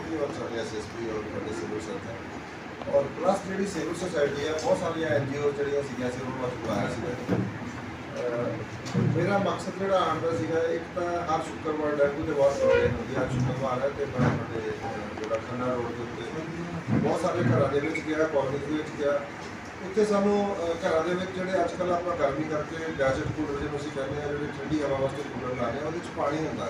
ਤੇ ਸਾਡੇ ਐਸਐਸਪੀ ਔਰ ਸਾਡੇ ਸਿਵਲ ਸਰਜਨ ਔਰ ਪਲੱਸ ਜਿਹੜੀ ਸਿਵਲ ਸੁਸਾਇਟੀ ਹੈ, ਬਹੁਤ ਸਾਰੀਆਂ ਐਨਜੀਓ ਜਿਹੜੀਆਂ ਸੀਗੀਆਂ ਸੀ, ਉਹਨਾਂ ਵਾਸਤੇ ਬੁਲਾਇਆ ਸੀਗਾ ਮੇਰਾ ਮਕਸਦ ਜਿਹੜਾ ਆਉਣ ਸੀਗਾ, ਇੱਕ ਤਾਂ ਹਰ ਸ਼ੁੱਕਰਵਾਰ ਡੈਂਗੂ ਦੇ ਬਹੁਤ ਪ੍ਰੋਬਲਮ ਹੁੰਦੀ ਹਰ ਸ਼ੁੱਕਰਵਾਰ ਹੈ ਤੇ ਮੈਂ ਸਾਡੇ, ਜਿਹੜਾ ਖੰਨਾ ਰੋਡ ਦੇ ਉੱਤੇ ਬਹੁਤ ਸਾਰੇ ਘਰਾਂ ਦੇ ਵਿੱਚ ਗਿਆ ਕਾਲਜ ਦੇ ਵਿੱਚ ਗਿਆ। ਉੱਥੇ ਸਾਨੂੰ ਘਰਾਂ ਦੇ ਵਿੱਚ ਜਿਹੜੇ ਅੱਜ ਕੱਲ੍ਹ ਆਪਾਂ ਗਰਮੀ ਕਰਕੇ ਗੈਜਟ ਕੂਲਰ ਜਿਹਨੂੰ ਅਸੀਂ ਕਹਿੰਦੇ ਆ, ਜਿਹੜੇ ਠੰਡੀ ਹਵਾ ਵਾਸਤੇ ਕੂਲਰ ਲਾਉਂਦੇ ਆ, ਉਹਦੇ ਵਿੱਚ ਪਾਣੀ ਹੁੰਦਾ।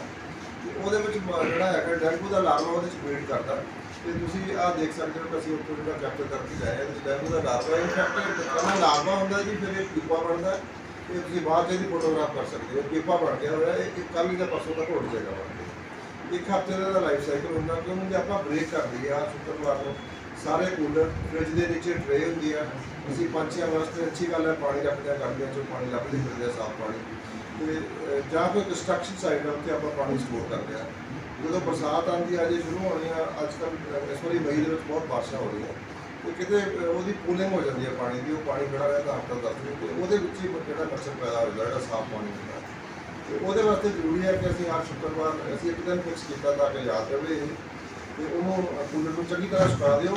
ਉਹਦੇ ਵਿੱਚ ਜਿਹੜਾ ਹੈਗਾ ਡੈਂਗੂ ਦਾ ਲਾਰਵਾ ਉਹਦੇ ਵਿੱਚ ਵੇਟ ਕਰਦਾ ਤੇ ਤੁਸੀਂ ਆਹ ਦੇਖ ਸਕਦੇ ਹੋ ਕਿ ਅਸੀਂ ਉੱਥੋਂ ਜਿਹੜਾ ਕੈਪਚਰ ਕਰਕੇ ਲਿਆਏ ਹਾਂ ਤੇ ਡੈਂਗੂ ਦਾ ਲਾਰਵਾ ਇਨਫੈਕਟ ਪਹਿਲਾਂ ਲਾਰਵਾ ਹੁੰਦਾ ਜੀ, ਫਿਰ ਇਹ ਪੀਪਾ ਬਣਦਾ ਇਹ ਤੁਸੀਂ ਬਾਅਦ 'ਚ ਇਹਦੀ ਫੋਟੋਗ੍ਰਾਫ ਕਰ ਸਕਦੇ ਹੋ। ਪੀਪਾ ਬਣ ਗਿਆ ਹੋਇਆ, ਇਹ ਕੱਲ੍ਹ ਜਾਂ ਪਰਸੋਂ ਤੱਕ ਉੱਡ ਜਾਏਗਾ ਇੱਕ ਹਫ਼ਤੇ ਦਾ ਲਾਈਫ ਸਾਈਕਲ ਹੁੰਦਾ ਕਿ ਆਪਾਂ ਬ੍ਰੇਕ ਕਰ ਦਈਏ ਆ ਸ਼ੁੱਕਰਵਾਰ ਨੂੰ ਸਾਰੇ ਕੂਲਰ ਫ੍ਰਿਜ ਦੇ ਨੀਚੇ ਟਰੇ ਹੁੰਦੀ ਆ। ਅਸੀਂ ਪੰਛੀਆਂ ਵਾਸਤੇ ਅੱਛੀ ਗੱਲ ਹੈ ਪਾਣੀ ਰੱਖਦੇ ਆ, ਗਰਮੀਆਂ 'ਚ ਪਾਣੀ ਲੱਭਦੇ ਮਿਲਦੇ ਆ ਸਾਫ਼ ਪਾਣੀ। ਤੇ ਜਾਂ ਕੋਈ ਕੰਸਟਰਕਸ਼ਨ ਸਾਈਡ ਆ, ਉੱਥੇ ਆਪਾਂ ਪਾਣੀ ਸਪੋਰਟ ਕਰਦੇ ਆ। ਜਦੋਂ ਬਰਸਾਤ ਆਉਂਦੀ ਆ ਜੇ ਸ਼ੁਰੂ ਹੋਣੀ ਆ ਅੱਜ ਕੱਲ੍ਹ ਇਸ ਵਾਰੀ ਮਈ ਦੇ ਵਿੱਚ ਬਹੁਤ ਬਾਰਿਸ਼ਾਂ ਹੋ ਰਹੀਆਂ। ਤੇ ਕਿਤੇ ਉਹਦੀ ਪੂਲਿੰਗ ਹੋ ਜਾਂਦੀ ਹੈ ਪਾਣੀ ਦੀ, ਉਹ ਪਾਣੀ ਖੜਾ ਰਹਿੰਦਾ ਹਫ਼ਤਾ ਦਸ ਦਿਨ ਤੇ ਉਹਦੇ ਵਿੱਚ ਹੀ ਜਿਹੜਾ ਮੱਛਰ ਪੈਦਾ ਹੋ ਜਾਂਦਾ ਜਿਹੜਾ ਸਾਫ਼ ਪਾਣੀ ਹੁੰਦਾ। ਤੇ ਉਹਦੇ ਵਾਸਤੇ ਜ਼ਰੂਰੀ ਹੈ ਕਿ ਅਸੀਂ ਹਰ ਸ਼ੁੱਕਰਵਾਰ, ਅਸੀਂ ਇੱਕ ਦਿਨ ਫਿਕਸ ਕੀਤਾ ਤਾਂ ਕਿ ਯਾਦ ਰਵੇ ਇਹ। ਤੇ ਉਹਨੂੰ ਕੂਲਰ ਨੂੰ ਚੰਗੀ ਤਰ੍ਹਾਂ ਸੁਕਾ ਦਿਓ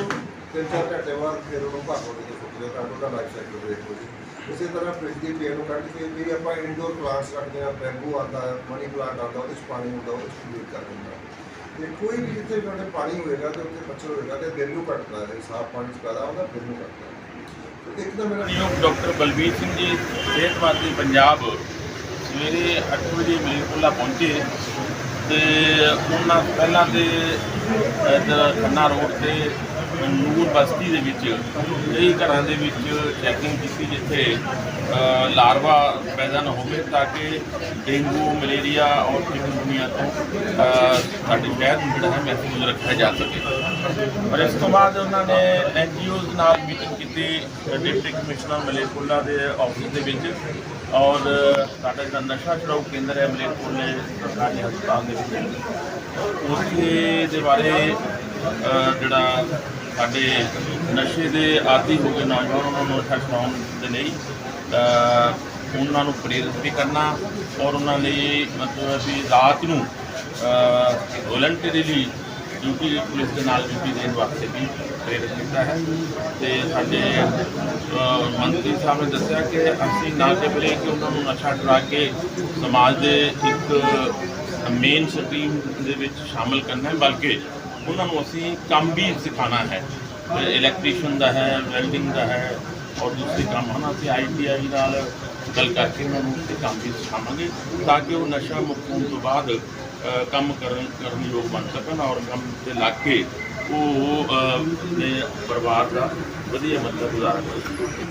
ਤਿੰਨ ਚਾਰ ਘੰਟੇ ਬਾਅਦ ਫਿਰ ਉਹਨੂੰ ਭਾਰ ਹੋ ਕੇ ਸੁੱਕ ਦਿਓ ਤਾਂ ਉਹਦਾ ਲਾਈਫ ਸਾਈਕਲ ਬ੍ਰੇਕ ਹੋ ਜੇ ਇਸੇ ਤਰ੍ਹਾਂ ਫ੍ਰਿਜ ਦੀ ਪੇੜ ਨੂੰ ਕੱਢ ਕੇ ਵੀ ਆਪਾਂ ਇਨਡੋਰ ਪਲਾਂਟਸ ਰੱਖਦੇ ਹਾਂ ਬੈਂਬੂ ਆਉਂਦਾ ਮਨੀ ਪਲਾਂਟ ਆਉਂਦਾ, ਉਹਦੇ 'ਚ ਪਾਣੀ ਹੁੰਦਾ, ਉਹਦੇ 'ਚ ਫੀਡ ਕਰ ਦਿੰਦਾ। ਤੇ ਕੋਈ ਵੀ ਜਿੱਥੇ ਵੀ ਉਹਦੇ ਪਾਣੀ ਹੋਏਗਾ ਤੇ ਉੱਥੇ ਮੱਛਰ ਹੋਏਗਾ ਤੇ ਬਿੱਲ ਨੂੰ ਕੱਟਦਾ ਹੈ, ਸਾਫ਼ ਪਾਣੀ 'ਚ ਪੈਦਾ ਹੁੰਦਾ ਬਿੱਲ ਨੂੰ ਕੱਟਦਾ ਇੱਕ ਤਾਂ ਮੇਰਾ ਨਿਯੋਗ ਡਾਕਟਰ ਬਲਬੀਰ ਸਿੰਘ ਜੀ ਸਿਹਤ ਮੰਤਰੀ ਪੰਜਾਬ। ਸਵੇਰੇ 8 ਵਜੇ ਮਲੀਰਕੋਟਲਾ ਪਹੁੰਚੇ। ਤੇ ਉਹਨਾਂ ਪਹਿਲਾਂ ਤੇ ਇੱਧਰ ਖੰਨਾ ਰੋਡ ਤੇ ਨੂਰ ਬਸਤੀ ਦੇ ਵਿੱਚ ਕਈ ਘਰਾਂ ਦੇ ਵਿੱਚ ਚੈਕਿੰਗ ਕੀਤੀ ਜਿੱਥੇ ਅ, ਲਾਰਵਾ ਪੈਦਾ ਨਾ ਹੋਵੇ ਤਾਂ ਕਿ ਡੇਂਗੂ ਮਲੇਰੀਆ ਔਰ ਚਿਕਨਗੁਨੀਆ ਤੋਂ ਅ, ਸਾਡੇ ਸ਼ਹਿਰ ਨੂੰ ਜਿਹੜਾ ਹੈ ਮਹਿਫੂਜ਼ ਰੱਖਿਆ ਜਾ ਸਕੇ। ਔਰ ਇਸ ਤੋਂ ਬਾਅਦ ਉਹਨਾਂ ਨੇ ਐਨਜੀਓਜ਼ ਨਾਲ ਮੀਟਿੰਗ ਕੀਤੀ ਡਿਪਟੀ ਕਮਿਸ਼ਨਰ ਮਲੇਰਕੋਟਲਾ ਦੇ ਆਫਿਸ ਦੇ ਵਿੱਚ। ਔਰ ਸਾਡਾ ਜਿਹੜਾ ਨਸ਼ਾ ਛੁਡਾਊ ਕੇਂਦਰ ਹੈ ਮਲੇਰਕੋਟਲੇ ਸਰਕਾਰੀ ਹਸਪਤਾਲ ਦੇ ਵਿੱਚ। ਉੱਥੇ ਦੇ ਬਾਰੇ ਜਿਹੜਾ ਸਾਡੇ ਨਸ਼ੇ ਦੇ ਆਦੀ ਹੋ ਗਏ ਨੌਜਵਾਨ, ਉਹਨਾਂ ਨੂੰ ਨਸ਼ਾ ਛੁਡਾਉਣ ਦੇ ਲਈ ਉਹਨਾਂ ਨੂੰ ਪ੍ਰੇਰਿਤ ਵੀ ਕਰਨਾ ਔਰ ਉਹਨਾਂ ਲਈ ਮਤਲਬ ਵੀ ਰਾਤ ਨੂੰ ਵੋਲੰਟਰੀਲੀ ਡਿਊਟੀ ਪੁਲਿਸ ਦੇ ਨਾਲ ਡਿਊਟੀ ਦੇਣ ਵਾਸਤੇ ਵੀ ਪ੍ਰੇਰਿਤ ਕੀਤਾ ਹੈ। ਤੇ ਸਾਡੇ ਮੰਤਰੀ ਸਾਹਿਬ ਨੇ ਦੱਸਿਆ ਕਿ ਅਸੀਂ ਨਾ ਕੇਵਲ ਇਹ ਕਿ ਉਹਨਾਂ ਨੂੰ ਨਸ਼ਾ ਛੁਡਾ ਕੇ ਸਮਾਜ ਦੇ ਇੱਕ ਮੇਨ ਸਟਰੀਮ ਦੇ ਵਿੱਚ ਸ਼ਾਮਲ ਕਰਨਾ ਹੈ, ਬਲਕਿ ਉਹਨਾਂ ਨੂੰ ਅਸੀਂ ਕੰਮ ਵੀ ਸਿਖਾਉਣਾ ਹੈ। ਇਲੈਕਟ੍ਰੀਸ਼ੀਅਨ ਦਾ ਹੈ ਵੈਲਡਿੰਗ ਦਾ ਹੈ ਔਰ ਦੂਸਰੇ ਕੰਮ, ਹਨ, ਅਸੀਂ ਆਈਟੀਆਈ ਨਾਲ ਗੱਲ ਕਰਕੇ ਉਹਨਾਂ ਨੂੰ ਇਹ ਕੰਮ ਵੀ ਸਿਖਾਵਾਂਗੇ ਤਾਂ ਕਿ ਉਹ ਨਸ਼ਾ ਮੁਕਤ ਹੋਣ ਤੋਂ ਬਾਅਦ ਕੰਮ ਕਰਨ ਕਰਨ ਯੋਗ ਬਣ ਸਕਣ ਔਰ ਕੰਮ ਤੇ ਲੱਗ ਕੇ ਉਹ ਆਪਣੇ ਪਰਿਵਾਰ ਦਾ ਵਧੀਆ ਮਤਲਬ ਗੁਜ਼ਾਰਾ ਕਰ ਸਕਣ।